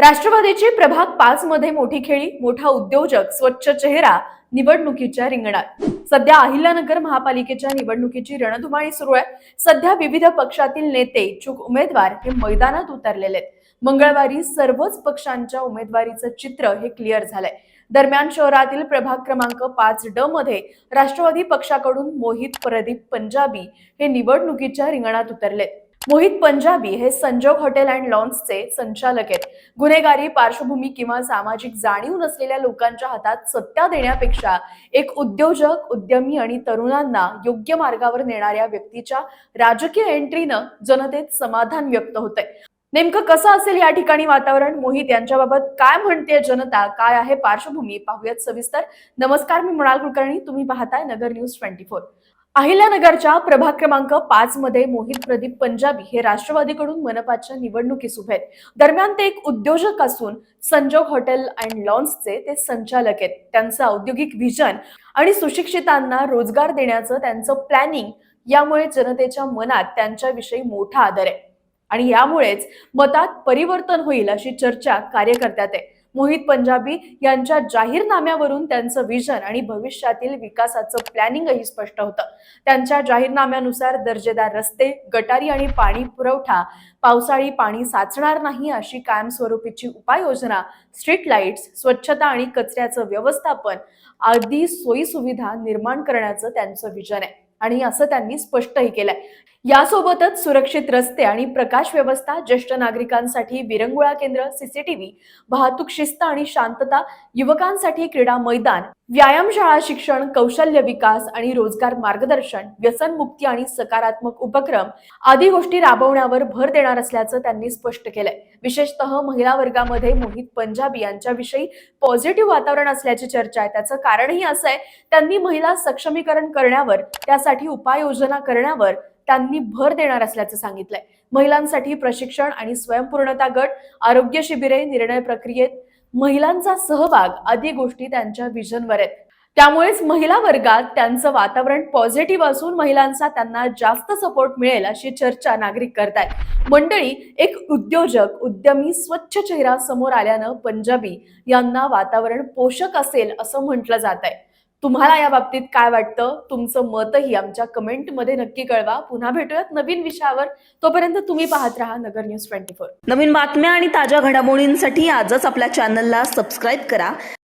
राष्ट्रवादीची प्रभाग पाच मध्ये मोठी खेळी मोठा उद्योजक स्वच्छ चेहरा निवडणुकीच्या रिंगणात. सध्या अहिल्यानगर महापालिकेच्या निवडणुकीची रणधुमाळी सुरू आहे. सध्या विविध पक्षातील नेते इच्छुक उमेदवार हे मैदानात उतरलेले आहेत. मंगळवारी सर्वच पक्षांच्या उमेदवारीचं चित्र हे क्लिअर झालंय. दरम्यान शहरातील प्रभाग क्रमांक पाच ड मध्ये राष्ट्रवादी पक्षाकडून मोहित प्रदीप पंजाबी हे निवडणुकीच्या रिंगणात उतरलेत. मोहित पंजाबी हे संजोग हॉटेल अँड लॉन्सचे संचालक आहेत. गुन्हेगारी पार्श्वभूमी किंवा सामाजिक जाणीव नसलेल्या लोकांच्या हातात सत्ता देण्यापेक्षा एक उद्योजक उद्यमी आणि तरुणांना योग्य मार्गावर नेणाऱ्या व्यक्तीच्या राजकीय एंट्रीनं जनतेत समाधान व्यक्त होतंय. नेमकं कसं असेल या ठिकाणी वातावरण? मोहित यांच्याबाबत काय म्हणते जनता? काय आहे पार्श्वभूमी? पाहूयात सविस्तर. नमस्कार मी मृणाल कुलकर्णी. तुम्ही पाहताय नगर न्यूज ट्वेंटी फोर. अहिल्यानगरच्या प्रभाग क्रमांक पाच मध्ये मोहित प्रदीप पंजाबी हे राष्ट्रवादीकडून मनपाच्या निवडणुकीस उभे आहेत. दरम्यान ते एक उद्योजक असून संजोग हॉटेल अँड लॉन्सचे ते संचालक आहेत. त्यांचं औद्योगिक व्हिजन आणि सुशिक्षितांना रोजगार देण्याचं त्यांचं प्लॅनिंग यामुळे जनतेच्या मनात त्यांच्याविषयी मोठा आदर आहे. आणि यामुळेच मतात परिवर्तन होईल अशी चर्चा कार्यकर्त्यात आहे. मोहित पंजाबी यांच्या जाहीरनाम्यावरून त्यांचं विजन आणि भविष्यातील विकासाचं प्लॅनिंगही स्पष्ट होतं. त्यांच्या जाहीरनाम्यानुसार दर्जेदार रस्ते गटारी आणि पाणी पुरवठा पावसाळी पाणी साचणार नाही अशी कायमस्वरूपीची उपाययोजना स्ट्रीट लाईट्स स्वच्छता आणि कचऱ्याचं व्यवस्थापन आदी सोयी सुविधा निर्माण करण्याचं त्यांचं विजन आहे. आणि असं त्यांनी स्पष्टही केलंय. यासोबतच सुरक्षित रस्ते आणि प्रकाश व्यवस्था ज्येष्ठ नागरिकांसाठी विरंगुळा केंद्र सीसीटीव्ही वाहतूक शिस्त आणि शांतता युवकांसाठी क्रीडा मैदान व्यायामशाळा शिक्षण कौशल्य विकास आणि रोजगार मार्गदर्शन व्यसनमुक्ती आणि सकारात्मक उपक्रम आदी गोष्टी राबवण्यावर भर देणार असल्याचं त्यांनी स्पष्ट केलंय. विशेषतः महिला वर्गामध्ये मोहित पंजाबी यांच्याविषयी पॉझिटिव्ह वातावरण असल्याची चर्चा आहे. त्याचं कारणही असं आहे त्यांनी महिला सक्षमीकरण करण्यावर त्यासाठी उपाययोजना करण्यावर त्यांनी भर देणार असल्याचं सांगितलंय. महिलांसाठी प्रशिक्षण आणि स्वयंपूर्णता गट आरोग्य शिबिरे निर्णय प्रक्रियेत महिलांचा सहभाग आदी गोष्टी त्यांच्या विजनवर आहेत. त्यामुळेच महिला वर्गात त्यांचं वातावरण पॉझिटिव्ह असून महिलांचा त्यांना जास्त सपोर्ट मिळेल अशी चर्चा नागरिक करतायत. मंडळी एक उद्योजक उद्यमी स्वच्छ चेहरा समोर आल्यानं पंजाबी यांना वातावरण पोषक असेल असं म्हटलं जात आहे तुम्हाला या बाबतीत काय वाटतं? तुमचं मतही आमच्या कमेंटमध्ये नक्की कळवा. पुन्हा भेटूयात नवीन विषयावर. तोपर्यंत तुम्ही पाहत राहा नगर न्यूज ट्वेंटी फोर. नवीन बातम्या आणि ताज्या घडामोडींसाठी आजच आपल्या चॅनलला सबस्क्राईब करा.